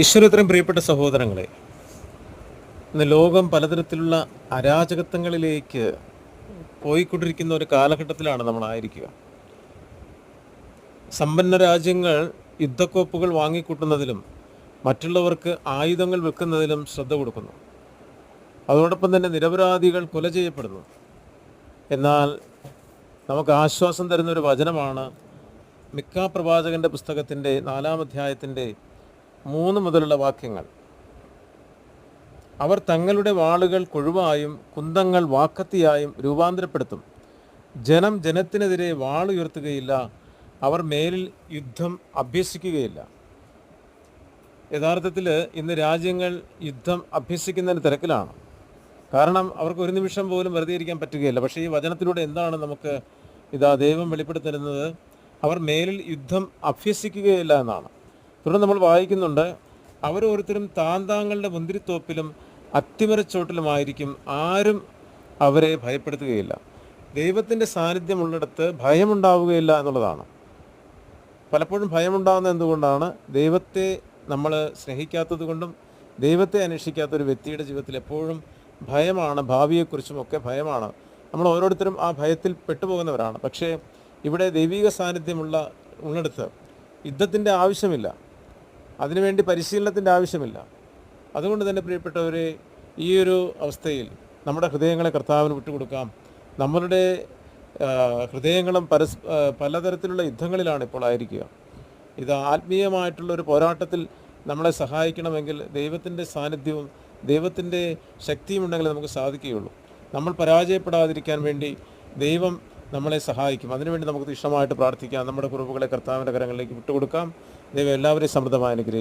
ഈശ്വര ഇത്രയും പ്രിയപ്പെട്ട സഹോദരങ്ങളെ ഇന്ന് ലോകം പലതരത്തിലുള്ള അരാജകത്വങ്ങളിലേക്ക് പോയിക്കൊണ്ടിരിക്കുന്ന ഒരു കാലഘട്ടത്തിലാണ് നമ്മളായിരിക്കുക സമ്പന്ന രാജ്യങ്ങൾ യുദ്ധക്കോപ്പുകൾ വാങ്ങിക്കൂട്ടുന്നതിലും മറ്റുള്ളവർക്ക് ആയുധങ്ങൾ വെക്കുന്നതിലും ശ്രദ്ധ കൊടുക്കുന്നു. അതോടൊപ്പം തന്നെ നിരപരാധികൾ കൊല ചെയ്യപ്പെടുന്നു. എന്നാൽ നമുക്ക് ആശ്വാസം തരുന്ന ഒരു വചനമാണ് മിക്ക പ്രവാചകന്റെ പുസ്തകത്തിന്റെ നാലാം അധ്യായത്തിന്റെ മൂന്ന് മുതലുള്ള വാക്യങ്ങൾ. അവർ തങ്ങളുടെ വാളുകൾ കൊഴുവായും കുന്തങ്ങൾ വാക്കത്തിയായും രൂപാന്തരപ്പെടുത്തും. ജനം ജനത്തിനെതിരെ വാളുയർത്തുകയില്ല അവർ മേലിൽ യുദ്ധം അഭ്യസിക്കുകയില്ല. യഥാർത്ഥത്തിൽ ഇന്ന് രാജ്യങ്ങൾ യുദ്ധം അഭ്യസിക്കുന്നതിന് തിരക്കിലാണ്. കാരണം അവർക്ക് ഒരു നിമിഷം പോലും വെറുതെ ഇരിക്കാൻ പറ്റുകയില്ല. പക്ഷേ ഈ വചനത്തിലൂടെ എന്താണ് നമുക്ക് ഇതാ ദൈവം വെളിപ്പെടുത്തരുന്നത് അവർ മേലിൽ യുദ്ധം അഭ്യസിക്കുകയില്ല എന്നാണ്. തുടർന്ന് നമ്മൾ വായിക്കുന്നുണ്ട് അവരോരുത്തരും താന്താങ്ങളുടെ മുന്തിരിത്തോപ്പിലും അത്തിമരച്ചോട്ടിലുമായിരിക്കും ആരും അവരെ ഭയപ്പെടുത്തുകയില്ല. ദൈവത്തിന്റെ സാന്നിധ്യമുള്ളിടത്ത് ഭയമുണ്ടാവുകയില്ല എന്നുള്ളതാണ്. പലപ്പോഴും ഭയമുണ്ടാകുന്നത് എന്തുകൊണ്ടാണ്? ദൈവത്തെ നമ്മൾ സ്നേഹിക്കാത്തത് കൊണ്ടും ദൈവത്തെ അന്വേഷിക്കാത്ത ഒരു വ്യക്തിയുടെ ജീവിതത്തിൽ എപ്പോഴും ഭയമാണ് ഭാവിയെക്കുറിച്ചും ഒക്കെ ഭയമാണ്. നമ്മൾ ഓരോരുത്തരും ആ ഭയത്തിൽ പെട്ടുപോകുന്നവരാണ്. പക്ഷേ ഇവിടെ ദൈവിക സാന്നിധ്യമുള്ള ഉള്ളിടത്ത് യുദ്ധത്തിന്റെ ആവശ്യമില്ല. അതിനുവേണ്ടി പരിശീലനത്തിന്റെ ആവശ്യമില്ല. അതുകൊണ്ട് തന്നെ പ്രിയപ്പെട്ടവരെ ഈ ഒരു അവസ്ഥയിൽ നമ്മുടെ ഹൃദയങ്ങളെ കർത്താവിന് വിട്ടുകൊടുക്കാം. നമ്മളുടെ ഹൃദയങ്ങളും പരസ് പലതരത്തിലുള്ള യുദ്ധങ്ങളിലാണ് ഇപ്പോൾ ആയിരിക്കുക. ഇത് ആത്മീയമായിട്ടുള്ള ഒരു പോരാട്ടത്തിൽ നമ്മളെ സഹായിക്കണമെങ്കിൽ ദൈവത്തിന്റെ സാന്നിധ്യവും ദൈവത്തിന്റെ ശക്തിയും ഉണ്ടെങ്കിൽ നമുക്ക് സാധിക്കുകയുള്ളൂ. നമ്മൾ പരാജയപ്പെടാതിരിക്കാൻ വേണ്ടി ദൈവം നമ്മളെ സഹായിക്കും. അതിനുവേണ്ടി നമുക്ക് ഇഷ്ടമായിട്ട് പ്രാർത്ഥിക്കാം. നമ്മുടെ കുറവുകളെ കർത്താവിന്റെ കരങ്ങളിലേക്ക് വിട്ടുകൊടുക്കാം. ദൈവം എല്ലാവരെയും സമൃദ്ധമായി അനുഗ്രഹിക്കും